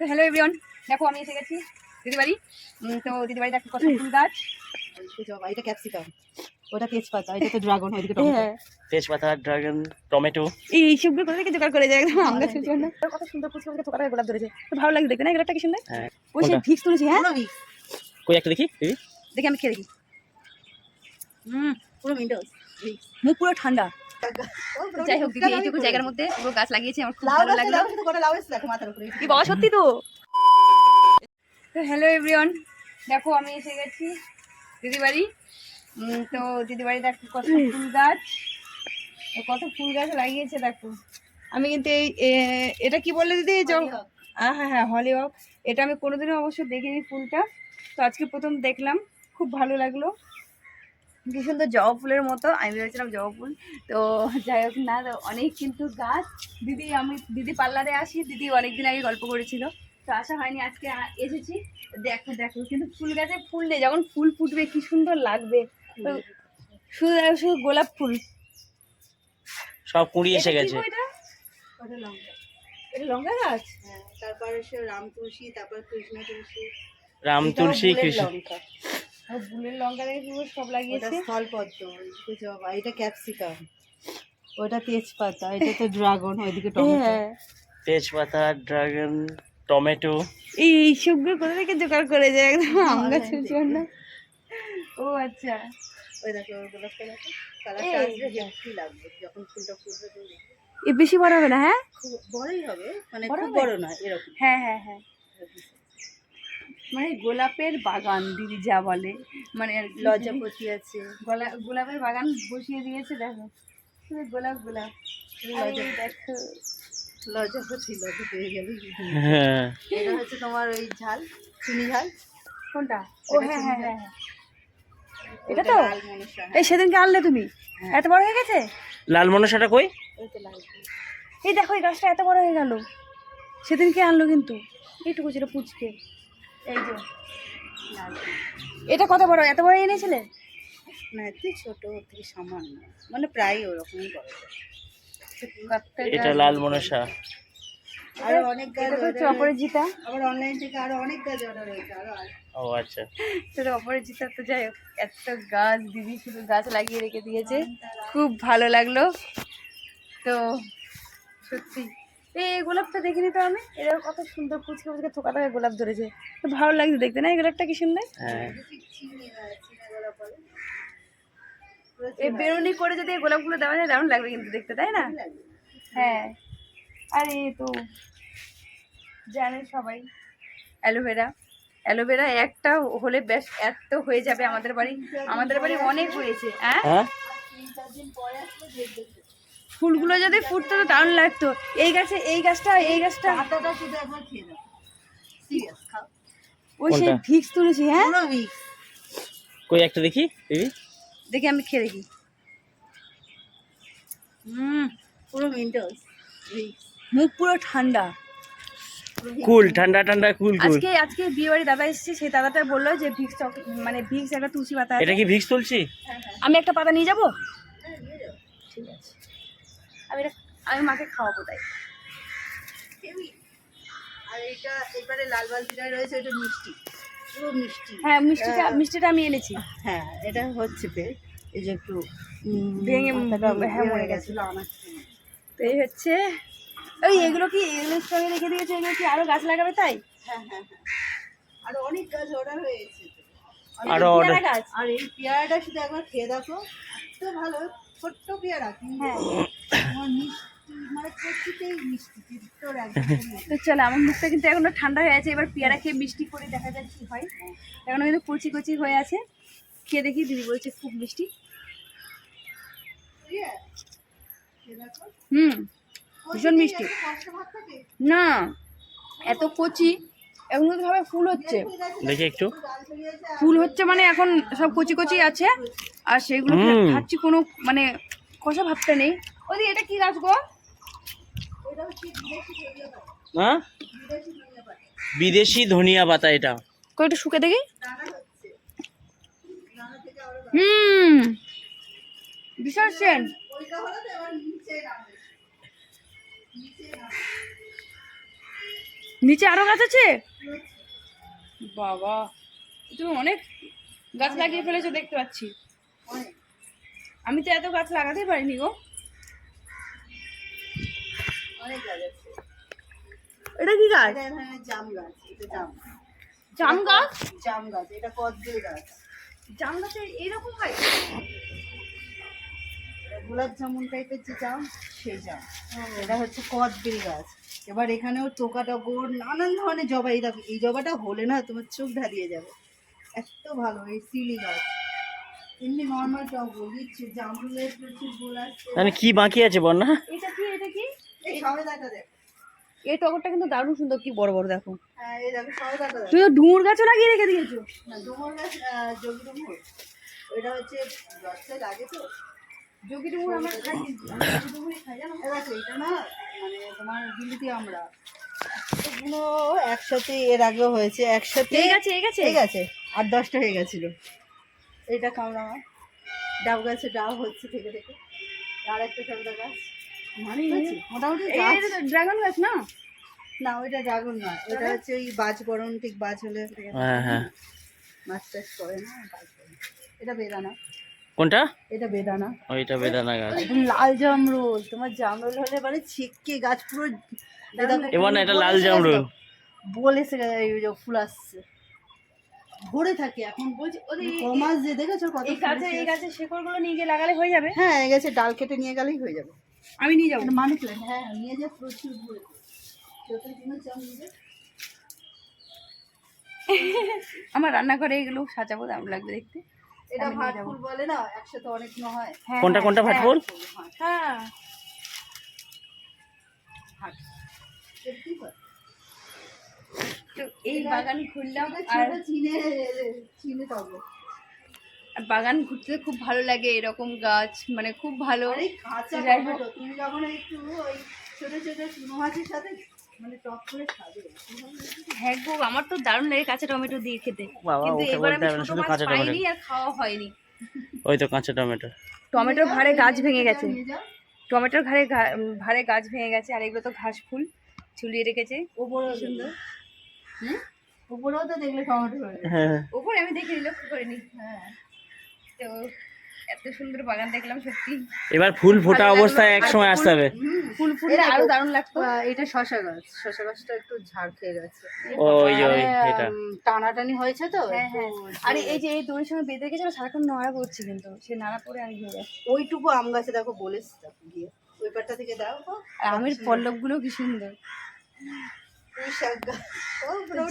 তো hello everyone দেখো আমি এসে গেছি দিদি বাড়ি তো দিদি বাড়ি দেখো কত ফুল গাছ। এটা ক্যাপসিকাম ওটা তেজপাতা এটা তো ড্রাগন ওইদিকে হ্যাঁ। তেজপাতা ড্রাগন টমেটো। এই সবগুলো কোথা থেকে জোগাড় করে যায় একদম আম গাছের জন্য। কত সুন্দর ফুলকে থোকা গোলাপ ধরেছে। তো ভালো লাগে দেখতে না এগুলোটা কি সুন্দর? হ্যাঁ। ওই সে? ভিক্স তুলেছি হ্যাঁ? কই একটা দেখি দেখি আমি খেয়ে দেখি। হুম পুরো মুখ পুরো ঠান্ডা। যাই হোক দিদি এইটুকু জায়গার মধ্যে পুরো গাছ লাগিয়েছে আমার খুব ভালো লাগল। কি বাবা সত্যি তো? তো হ্যালো এভরিওয়ান দেখো আমি এসে গেছি দিদি বাড়ি তো দিদি বাড়ি দেখো কত ফুল গাছ তো কত ফুল গাছ লাগিয়েছে দেখো। আমি কিন্তু এই এ- এটা কি বললে দিদি? আহ, হ্যাঁ হ্যাঁ হলিওক এটা আমি কোনোদিনও অবশ্য দেখিনি ফুলটা। তো আজকে প্রথম দেখলাম খুব ভালো লাগল। কি সুন্দর জবা ফুলের মতো আমি ভেবেছিলাম জবা ফুল। তো যাই হোক না তো অনেক কিন্তু গাছ। দিদি আমি দিদি পার্লারে আসি দিদি অনেকদিন আগে গল্প করেছিল। তো আসা হয়নি আজকে এসেছি। দেখো দেখো কিন্তু ফুল গাছে ফুল নেই যখন ফুল ফুটবে কি সুন্দর লাগবে। তো শুধু শুধু গোলাপ ফুল। সব কুড়ি এসে গেছে। এটা? লঙ্কা। গাছ? হ্যাঁ তারপরে রাম তুলসী তারপর কৃষ্ণ তুলসী। রাম তুলসী কৃষ্ণ বুলের লঙ্কা দেখে পুরো সব ওটা লাগিয়েছে স্থলপদ্ম ওইদিকে জবা এটা ক্যাপসিকাম। ওটা তেজপাতা এটা তো ড্রাগন ওইদিকে টমেটো। হ্যাঁ। তেজপাতা ড্রাগন টমেটো। এই সবগুলো কোথা থেকে জোগাড় করে যায় একদম আম গাছের জন্য? ও আচ্ছা। ওই দেখো গোলাপটা দেখো। কালারটা আসবে হেলদি লাগবে যখন ফুলটা ফুটবে তুমি এ বেশি বড় হবে না হ্যাঁ? বড়ই হবে মানে খুব বড় নয় এরকম। হ্যাঁ হ্যাঁ হ্যাঁ। মানে গোলাপের বাগান দিদি যা বলে। মানে লজ্জাপতি আছে। গোলা গোলাপের বাগান বসিয়ে দিয়েছে দেখো। শুধু গোলাপ গোলাপ। দেখো। লজ্জাপতি লজ্জা পেয়ে গেলে। হ্যাঁ। এটা হচ্ছে তোমার ওই ঝাল চিনি ঝাল। কোনটা? ও এটা হ্যাঁ হ্যাঁ। হ্যাঁ এটা তো? এই সেদিনকে আনলে তুমি? এত বড় হয়ে গেছে? লাল মনসাটা কই? ওই তো লাল এই দেখো এই গাছটা এত বড় হয়ে গেল। সেদিনকে আনলো কিন্তু। এইটুকু ছিল পুচকে। এই যে। এটা কত বড়? এত বড় এনেছিলে? না তুই ছোট ওর থেকে সামান্য। মানে প্রায় ওরকমই বড়। এটা লাল মনসা। আরও অনেক গাছ হচ্ছে অপরাজিতা আবার অনলাইন থেকে আরও অনেক গাছ অর্ডার হয়েছে আরও ও আচ্ছা। সেটা অপরাজিতা তো যাই হোক এত গাছ দিদি শুধু গাছ লাগিয়ে রেখে দিয়েছে। খুব ভালো লাগল। তো সত্যি। এই গোলাপটা দেখিনি তো আমি এরা কত সুন্দর পুচকে পুচকে থোকা থোকা গোলাপ ধরেছে। তো ভালো লাগছে দেখতে না এই গোলাপটা কি সুন্দর? হ্যাঁ। চিনি গাছ, চিনি গোলাপ বলে। পুরো এই বেরুনি করে যদি এই গোলাপগুলো দেওয়া যায় দারুণ লাগবে কিন্তু দেখতে তাই না? হ্যাঁ। আর এই তো জানে সবাই অ্যালোভেরা। অ্যালোভেরা একটা হলে বেশ এত হয়ে যাবে আমাদের বাড়ি। আমাদের বাড়ি অনেক হয়েছে হ্যাঁ? হ্যাঁ ফুলগুলো যদি ফুটতো তো দারুণ লাগতো। এই গাছে এই গাছটা এই গাছটা। পাতাটা শুধু একবার খেয়ে দাও সিরিয়াস খাও। ওই সেই ভিক্স তুলেছি হ্যাঁ। কই একটা দেখি দিদি? দেখি আমি খেয়ে দেখি। হুম পুরো মিন্টোস মুখ পুরো ঠান্ডা। কুল ঠান্ডা ঠান্ডা কুল কুল। আজকে আজকে বিয়ে বাড়ি দাদা এসেছে সেই দাদাটা বলল যে ভিক্স মানে ভিক্স একটা তুলসী পাতা এটা কি ভিক্স তুলছি আমি একটা পাতা নিয়ে যাব? ঠিক আছে। আমি এটা আমি মাকে খাওয়াবো তাই। আর এটা এবারে লাল বালতিটা রয়েছে এটা মিষ্টি। পুরো মিষ্টি। হ্যাঁ মিষ্টিটা মিষ্টিটা আমি এনেছি। হ্যাঁ এটা হচ্ছে বেশ এই যে একটু ভেঙে হ্যাঁ, মরে মরে গেছে। গেছিল আমার তো এই হচ্ছে ওই এগুলো কি এগুলোর সঙ্গে রেখে দিয়েছে? এগুলো কি আরও গাছ লাগাবে তাই? হ্যাঁ হ্যাঁ হ্যাঁ। আরও অনেক গাছ অর্ডার হয়েছে। আরও গাছ। আর এই পেয়ারাটা শুধু একবার খেয়ে দেখো তো ভালো ছোট্ট পেয়ারা হ্যাঁ তোমার মিষ্টি মানে কচিতেই মিষ্টি তোর একদম তো চলো আমার মুখটা কিন্তু এখনও ঠান্ডা হয়ে আছে। এবার পেয়ারা খেয়ে মিষ্টি করে দেখা যাক কি হয়। এখনও কিন্তু কচি কচি হয়ে আছে। খেয়ে দেখি দিদি বলছে খুব মিষ্টি। হুম ভীষণ মিষ্টি। না এত কচি এখন কিন্তু ভাবে ফুল হচ্ছে। দেখি একটু। ফুল হচ্ছে মানে এখন সব কচি কচি আছে। আর সেগুলো। খাচ্ছি কোনো মানে কষা ভাবটা নেই। ওদি এটা কি গাছ গো? হ্যাঁ? বিদেশি ধনিয়া পাতা এটা। কই শুকে দেখি। হুম। এবার নিচে আরও গাছ আছে? বাবা, তুমি অনেক গাছ লাগিয়ে ফেলেছো দেখতে পাচ্ছি। আমি তো এত গাছ লাগাতেই পারিনি গো। এটা কি গাছ? জাম গাছ এটা জাম। জাম গাছ? জাম গাছ এটা কদবেল গাছ। জাম গাছে এইরকম হয়? গোলাপ জামুন টাইপের যে জাম সেই জাম। এটা হচ্ছে কদবেল গাছ। এবার এখানেও টোকা টগর নানান ধরনের জবা। এই দেখো এই জবাটা হলে না তোমার চোখ ধারিয়ে যাবে। এত ভালো এই সিলি গাছ। এমনি নর্মাল টগর দিচ্ছে জামরুলের প্রচুর গোল আছে। মানে কি বাকি আছে বল না? এটা কি এটা কি? এই টগরটা কিন্তু দারুণ সুন্দর কি বড় বড় দেখো। হ্যাঁ এই দেখো সবেদাটা দেখ তো ডুমুর গাছও লাগিয়ে রেখে দিয়েছ। না ডুমুর গাছ যোগী ডুমুর। ওইটা হচ্ছে গাছটা লাগে তো। যোগী ডুমুর আমরা খাই যোগী ডুমুরই খাই জানো? এটা না মানে তোমার বিলিতি আমরা এগুলো একসাথে এর হয়েছে একসাথে ঠিক আছে আট দশটা হয়ে গেছিল। এটা কামড়া আমার ডাব গাছে ডাব হচ্ছে থেকে থেকে আর একটা গাছ। মানে মোটামুটি ড্রাগন গাছ। না? না ওইটা ড্রাগন না ওটা হচ্ছে ওই বাজ বরণ ঠিক বাজ হলে হ্যাঁ হ্যাঁ। মাছ টাছ করে না এটা বেদানা। কোনটা? এটা বেদানা। ওইটা বেদানা গাছ। একদম লাল জামরুল তোমার জামরুল হলে মানে ছিটকে গাছ পুরো এই এবার না এটা ফুল লাল জামরুল। বল আসছে। ভরে থাকে এখন বলছি কমাস যে দেখেছ কত এই গাছে এসে এই গাছের শেকড়গুলো নিয়ে গিয়ে লাগালে হয়ে যাবে? হ্যাঁ এই গাছে ডাল কেটে নিয়ে গেলেই হয়ে যাবে। আমি নিয়ে যাব। এটা মানি প্ল্যান্ট হ্যাঁ হ্যাঁ, নিয়ে যা প্রচুর। আমার রান্নাঘরে এগুলো সাজাবো দারুণ লাগবে দেখতে। এটা আমি নিয়ে ভাট যাব। ফুল বলে না একসাথে অনেক ন হয়। কোনটা কোনটা ভাটফুল? তো এই বাগান আর চিনে চিনে বাগান ঘুরতে খুব ভালো লাগে এরকম গাছ মানে খুব ভালো। যাই হোক। তুমি যখন একটু ওই ছোট ছোট চুনো মাছের সাথে মানে হ্যাঁ গো আমার তো দারুণ লাগে কাঁচা টমেটো দিয়ে খেতে। কিন্তু এবার আমি ছোট মাছ পাইনি আর খাওয়া হয়নি। ওই তো কাঁচা টমেটো। টমেটোর ভারে গাছ ভেঙে গেছে। টমেটোর ঘাড়ে ভারে গাছ ভেঙে গেছে আর এগুলো তো ঘাস ফুল ঝুলিয়ে রেখেছে। ওপরেও সুন্দর। হুম? ওপরেও তো দেখলে টমেটো হয়ে হ্যাঁ। ওপরে আমি দেখে লক্ষ্য করিনি হ্যাঁ। তো এত সুন্দর বাগান দেখলাম সত্যি। এবার ফুল ফোটা। অবস্থায় এক সময় আসতে হবে। ফুল ফুল আরও দারুণ লাগতো। এটা শশা গাছ। শশা গাছটা একটু ঝাড় খেয়ে গেছে। ওই ওই মানে, এটা টানাটানি হয়েছে তো? হ্যাঁ হ্যাঁ। আরে এই যে এই দড়ির সঙ্গে বেঁধে গেছিল সারাক্ষণ নাড়া করছি কিন্তু। সে নাড়া পরে আমি হয়ে যাচ্ছি ওইটুকু আম গাছে দেখো বলেছি গিয়ে। ওই পাটটা থেকে দাও আমের পল্লবগুলো কি সুন্দর।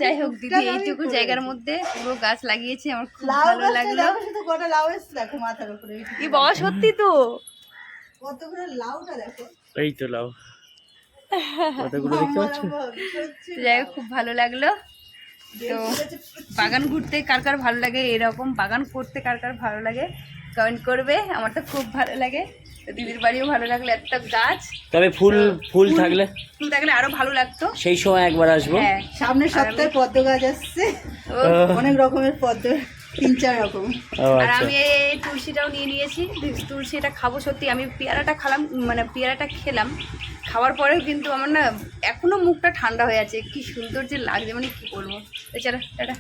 যাই হোক দিদি এইটুকু জায়গার মধ্যে পুরো গাছ লাগিয়েছি আমার খুব ভালো লাগল। কটা লাউ এসছে দেখো মাথার উপরে এইটুকু। বাবা সত্যি তো। কতগুলো লাউটা দেখো। এই তো লাও কতগুলো দেখতে পাচ্ছ? আমার সত্যি তো যাই খুব ভালো লাগল। তো বাগান ঘুরতে কার কার ভালো লাগে এরকম বাগান করতে কার কার ভালো লাগে কমেন্ট করবে। আমার তো খুব ভালো লাগে। দিদির বাড়িও ভালো লাগল একটা গাছ। তবে ফুল ফুল থাকলে? ফুল থাকলে আরও ভালো লাগতো। সেই সময় একবার আসব। হ্যাঁ। সামনের সপ্তাহে পদ্ম গাছ আসছে। ও, অনেক রকমের পদ্ম। তিন চার রকম আর আচ্ছা। আমি এই তুলসীটাও নিয়ে নিয়েছি। তুলসীটা খাব সত্যি। আমি পেয়ারাটা খেলাম মানে পেয়ারাটা খেলাম। খাওয়ার পরেও কিন্তু আমার না এখনও মুখটা ঠান্ডা হয়ে আছে। কি সুন্দর যে লাগছে মানে কি বলব। এছাড়া টাটা।